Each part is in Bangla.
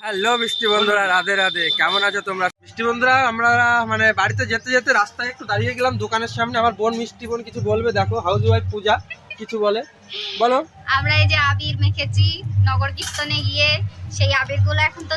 হ্যালো মিষ্টি বন্ধুরা রাধে রাধে। কেমন আছো তোমরা? মিষ্টি বন্ধুরা আমরা মানে বাড়িতে যেতে যেতে রাস্তায় একটু দাঁড়িয়ে গেলাম দোকানের সামনে আমার বোন মিষ্টি বোন কিছু বলবে। দেখো হাউস ওয়াইফ পূজা কিছু বলে। বলো। আমরা এই যে আবির মেখেছি নগর কীর্তনে গিয়ে সেই আবিরগুলো এখন তো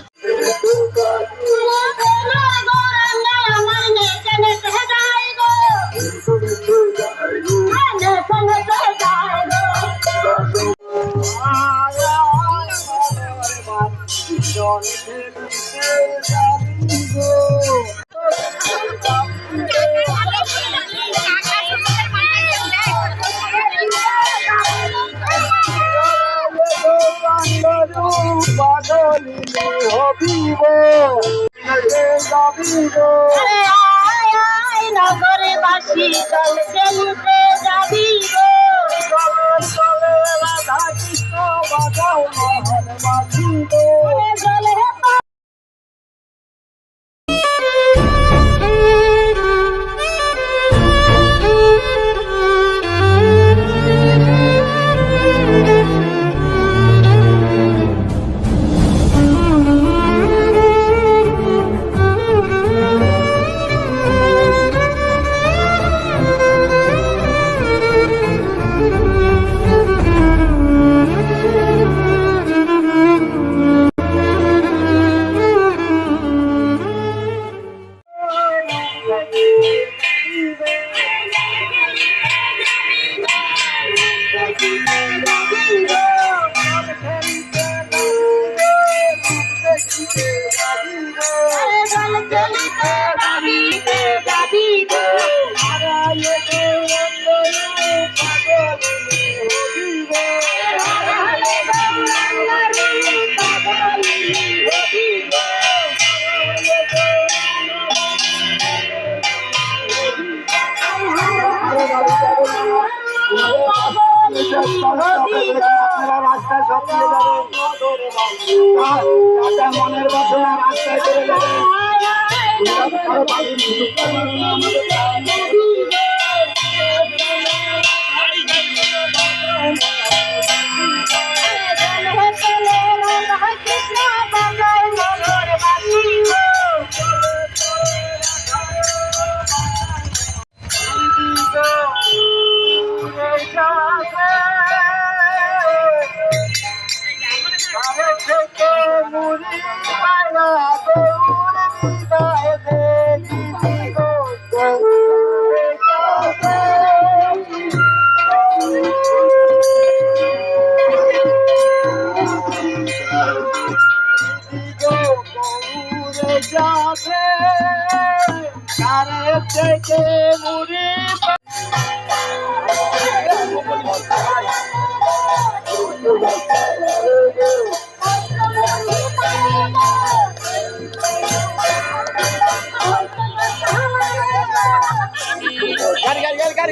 নগরে বাসি চল চলিতে যাবি। মনের বাসনা রাস্তায় চলে যাবে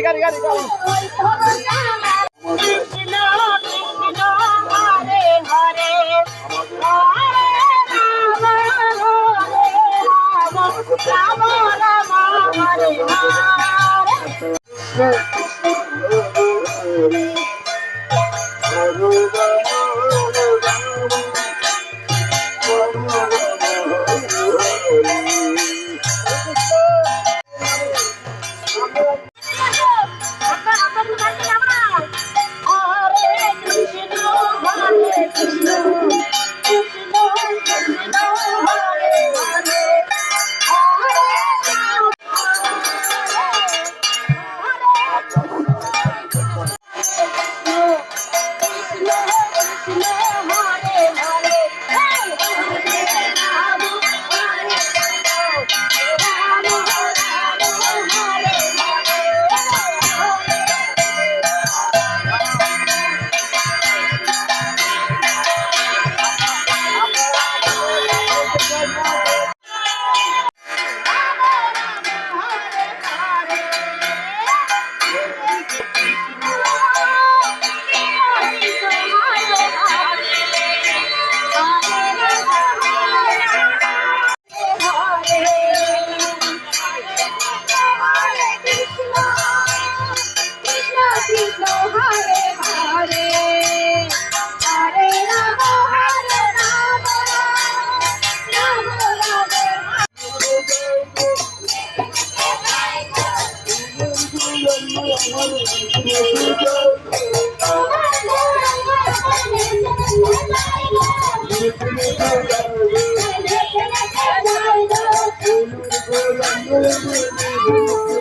গাড়ি গাড়ি গাড়ি গাড়ি গাড়ি কৃষ্ণ হরে হরে হরে রাম হরে রাম রাম রাম Thank you.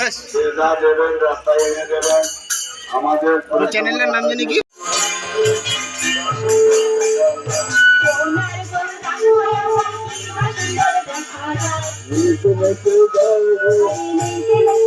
দেবেন রাস্তায় এনে দেবেন আমাদের চ্যানেলের নাম জানি কি? হরে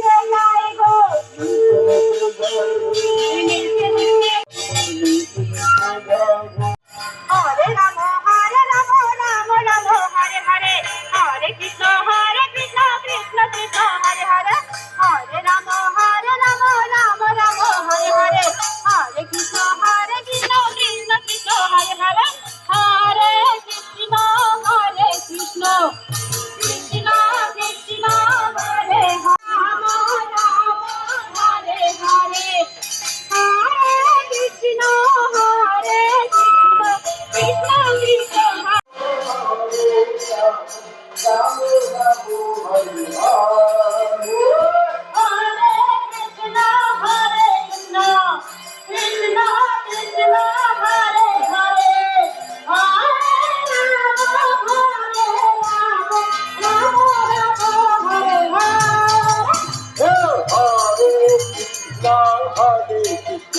হরে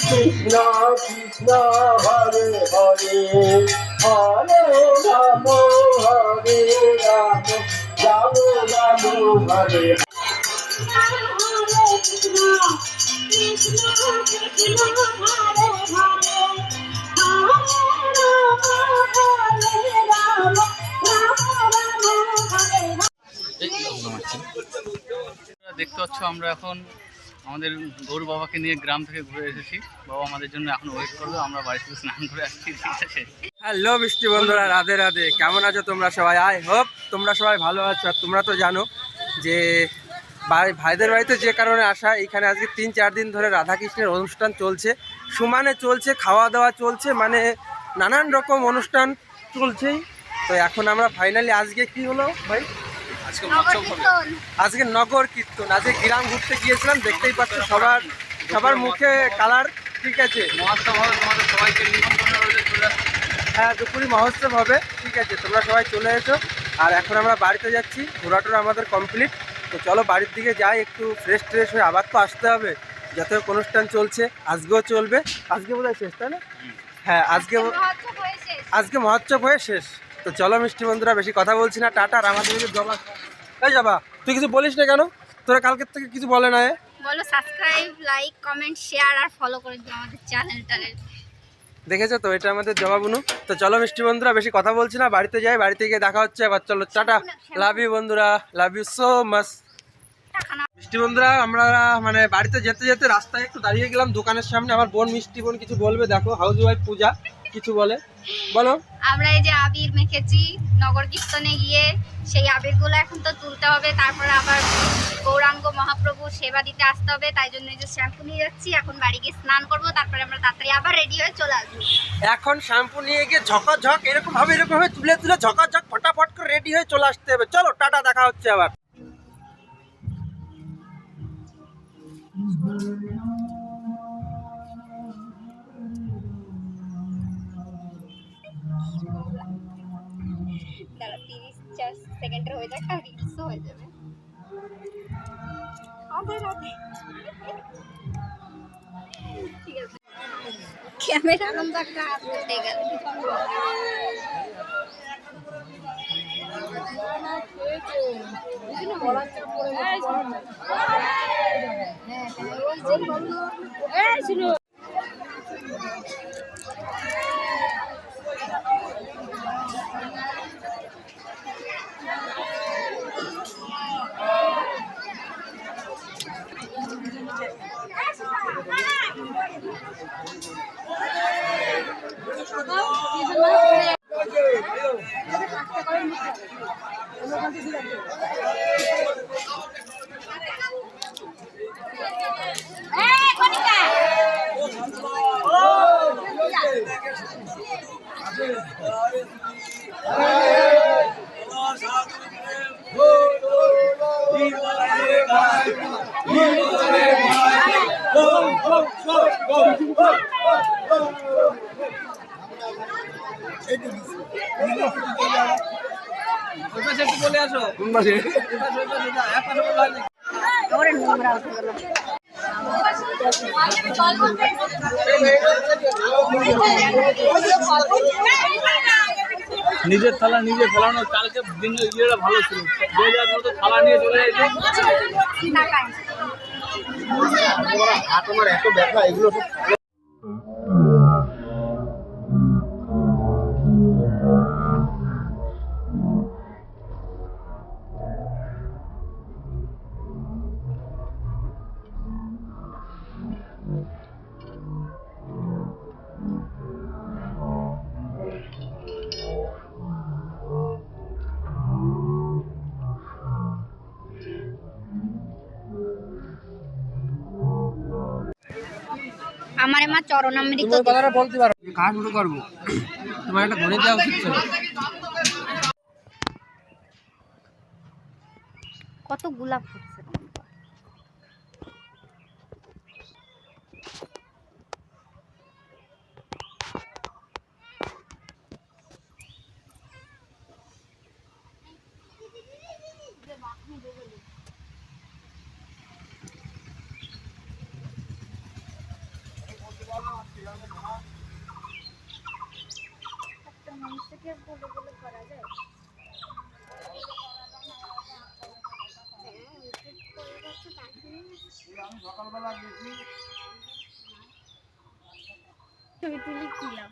কৃষ্ণ কৃষ্ণ, হরে হরে। হরে রাম হরে রাম। রাম রাম হরে। দেখতে পাচ্ছ, আমরা এখন আমাদের গৌর বাবাকে নিয়ে গ্রাম থেকে ঘুরে এসেছি। বাবা আমাদের জন্য এখন ওয়েট করবে, আমরা বাড়ি থেকে স্নান করে আসছি হ্যালো মিষ্টি বন্ধুরা, রাধে রাধে। কেমন আছো তোমরা সবাই? আই হোপ তোমরা সবাই ভালো আছো। আর তোমরা তো জানো যে ভাই- ভাইদের বাড়িতে যে কারণে আসা এখানে আজকে তিন চার দিন ধরে রাধাকৃষ্ণের অনুষ্ঠান চলছে। সমানে চলছে খাওয়া দাওয়া চলছে মানে নানান রকম অনুষ্ঠান চলছেই। তো এখন আমরা ফাইনালি আজকে কি হলো ভাই? আজকে নগর কীর্তন। আজকে নগর কীর্তন। আজকে গ্রাম ঘুরতে গিয়েছিলাম দেখতেই পাচ্ছ সবার সবার মুখে কালার ঠিক আছে? হ্যাঁ দুপুরি মহোৎসব হবে ঠিক আছে? তোমরা সবাই চলে এসো। আর এখন আমরা বাড়িতে যাচ্ছি ঘোরাটোরা আমাদের কমপ্লিট তো চলো বাড়ির দিকে যাই একটু ফ্রেশ ট্রেশ হয়ে আবার তো আসতে হবে যত অনুষ্ঠান চলছে আজকেও চলবে। আজকে বোধহয় শেষ তাই না? হ্যাঁ আজকে। আজকে মহোৎসব হয়ে শেষ। তো চলো মিষ্টি বন্ধুরা বেশি কথা বলছি না। টাটা আর আমাদের দিকে জবা এই যাবা তুই কিছু বলিস না কেন? তোরা কালকের থেকে কিছু বলে না এ? বলো সাবস্ক্রাইব লাইক কমেন্ট শেয়ার আর ফলো করে দিও আমাদের চ্যানেলটাকে দেখেছ তো এটা আমাদের জবাবুনু তো চলো মিষ্টি বন্ধুরা বেশি কথা বলছি না বাড়িতে যাই বাড়িতে গিয়ে দেখা হচ্ছে এবার চলো টাটা। লাভ ইউ বন্ধুরা লাভ ইউ সো মাচ মিষ্টি বন্ধুরা আমরা মানে বাড়িতে যেতে যেতে রাস্তায় একটু দাঁড়িয়ে গেলাম দোকানের সামনে। আমার বোন মিষ্টি বোন কিছু বলবে দেখো হাউস ওয়াইফ পূজা। কিছু বলে? বলো। আমরা এই যে আবির মেখেছি নগর কীর্তনে গিয়ে সেই আবিরগুলো এখন তো তুলতে হবে তারপরে আবার গৌরাঙ্গ মহাপ্রভু সেবা দিতে আসতে হবে তাই জন্য যে শ্যাম্পু নিয়ে যাচ্ছি এখন বাড়ি গিয়ে স্নান করব তারপরে আমরা তাড়াতাড়ি আবার রেডি হয়ে চলে আসব। এখন শ্যাম্পু নিয়ে গিয়ে ঝকঝক এরকম ভাবে এরকম ভাবে তুলে তুলে ঝকঝক ফটাফট করে রেডি হয়ে চলে আসতে হবে। চলো টাটা দেখা হচ্ছে আবার। চার সেকেন্ডের হয়ে যাক আর রিলসও হয়ে যাবে। ক্যামেরা আনন্দ একটা হাত উঠে গেল বলে আসো কোন পাশে নিজের থালা নিজে ফেলানো কালকে দিন ইয়েটা ভালো ছিল। যে যার মতো থালা নিয়ে চলে যাইছে আমার মা চরণামৃত কথাটা বলতে পারো। কাজ শুরু করব। তোমার একটা গণিত দেওয়া উচিত ছিল। কত গোলাপ ফুটছে ছবি তুলে কিলাম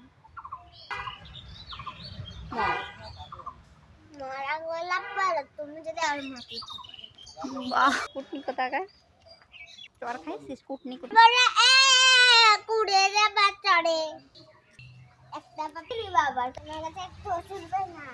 মারা গোলাপ পালো তুমি যদি আর মাটি বাহ কুটনি কোথাকার চর খাইছিস কুটনি কোথা বলে এ কুড়ে রে বাচ্চারে একটা পাখি বাবা তোমার কাছে একটু ওষুধ দেয় না